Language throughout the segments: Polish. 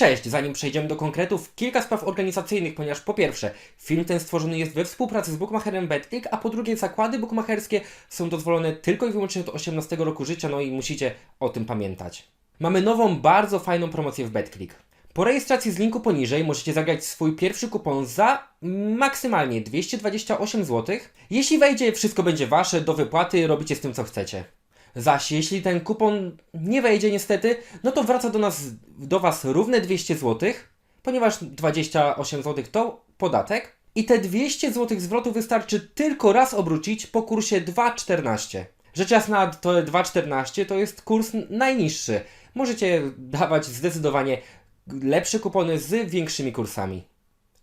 Cześć, zanim przejdziemy do konkretów, kilka spraw organizacyjnych, ponieważ po pierwsze, film ten stworzony jest we współpracy z bookmacherem BetClick, a po drugie, zakłady bookmacherskie są dozwolone tylko i wyłącznie od 18 roku życia, no i musicie o tym pamiętać. Mamy nową, bardzo fajną promocję w BetClick. Po rejestracji z linku poniżej możecie zagrać swój pierwszy kupon za maksymalnie 228 zł. Jeśli wejdzie, wszystko będzie wasze, do wypłaty, robicie z tym co chcecie. Zaś jeśli ten kupon nie wejdzie niestety, no to wraca do nas, do Was równe 200 zł, ponieważ 28 zł to podatek. I te 200 zł zwrotu wystarczy tylko raz obrócić po kursie 2,14. Rzecz jasna, to 2,14 to jest kurs najniższy. Możecie dawać zdecydowanie lepsze kupony z większymi kursami.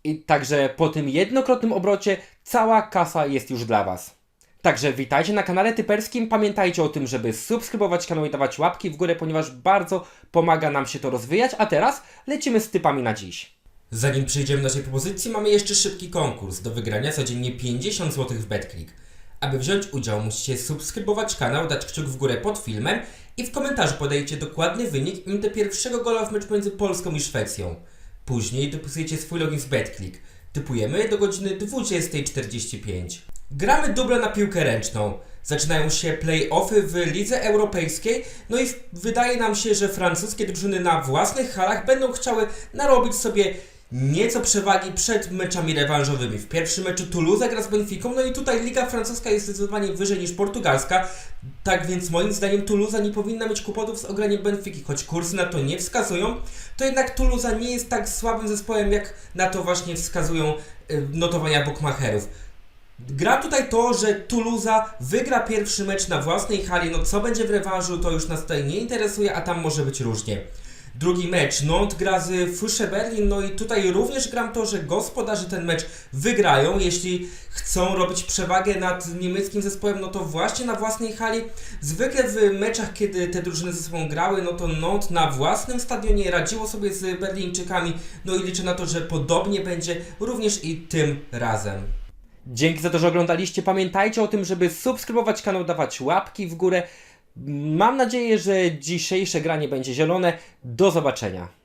I także po tym jednokrotnym obrocie cała kasa jest już dla Was. Także witajcie na kanale Typerskim. Pamiętajcie o tym, żeby subskrybować kanał i dawać łapki w górę, ponieważ bardzo pomaga nam się to rozwijać. A teraz lecimy z typami na dziś. Zanim przejdziemy do naszej propozycji, mamy jeszcze szybki konkurs. Do wygrania codziennie 50 zł w BetClick. Aby wziąć udział, musicie subskrybować kanał, dać kciuk w górę pod filmem i w komentarzu podajcie dokładny wynik i pierwszego gola w meczu między Polską i Szwecją. Później dopisujecie swój login z BetClick. Typujemy do godziny 20.45. Gramy duble na piłkę ręczną. Zaczynają się play-offy w Lidze Europejskiej, no i wydaje nam się, że francuskie drużyny na własnych halach będą chciały narobić sobie nieco przewagi przed meczami rewanżowymi. W pierwszym meczu Toulouse gra z Benficą, no i tutaj Liga Francuska jest zdecydowanie wyżej niż portugalska, tak więc moim zdaniem Toulouse nie powinna mieć kłopotów z ograniem Benfiki, choć kursy na to nie wskazują, to jednak Toulouse nie jest tak słabym zespołem, jak na to właśnie wskazują y, notowania bookmacherów. Gra tutaj to, że Toulouse wygra pierwszy mecz na własnej hali, no co będzie w rewanżu to już nas tutaj nie interesuje, a tam może być różnie. Drugi mecz, Nantes gra z Fusze Berlin, no i tutaj również gram to, że gospodarze ten mecz wygrają, jeśli chcą robić przewagę nad niemieckim zespołem, no to właśnie na własnej hali. Zwykle w meczach, kiedy te drużyny ze sobą grały, no to Nantes na własnym stadionie radziło sobie z Berlińczykami, no i liczę na to, że podobnie będzie również i tym razem. Dzięki za to, że oglądaliście. Pamiętajcie o tym, żeby subskrybować kanał, dawać łapki w górę. Mam nadzieję, że dzisiejsze granie będzie zielone. Do zobaczenia.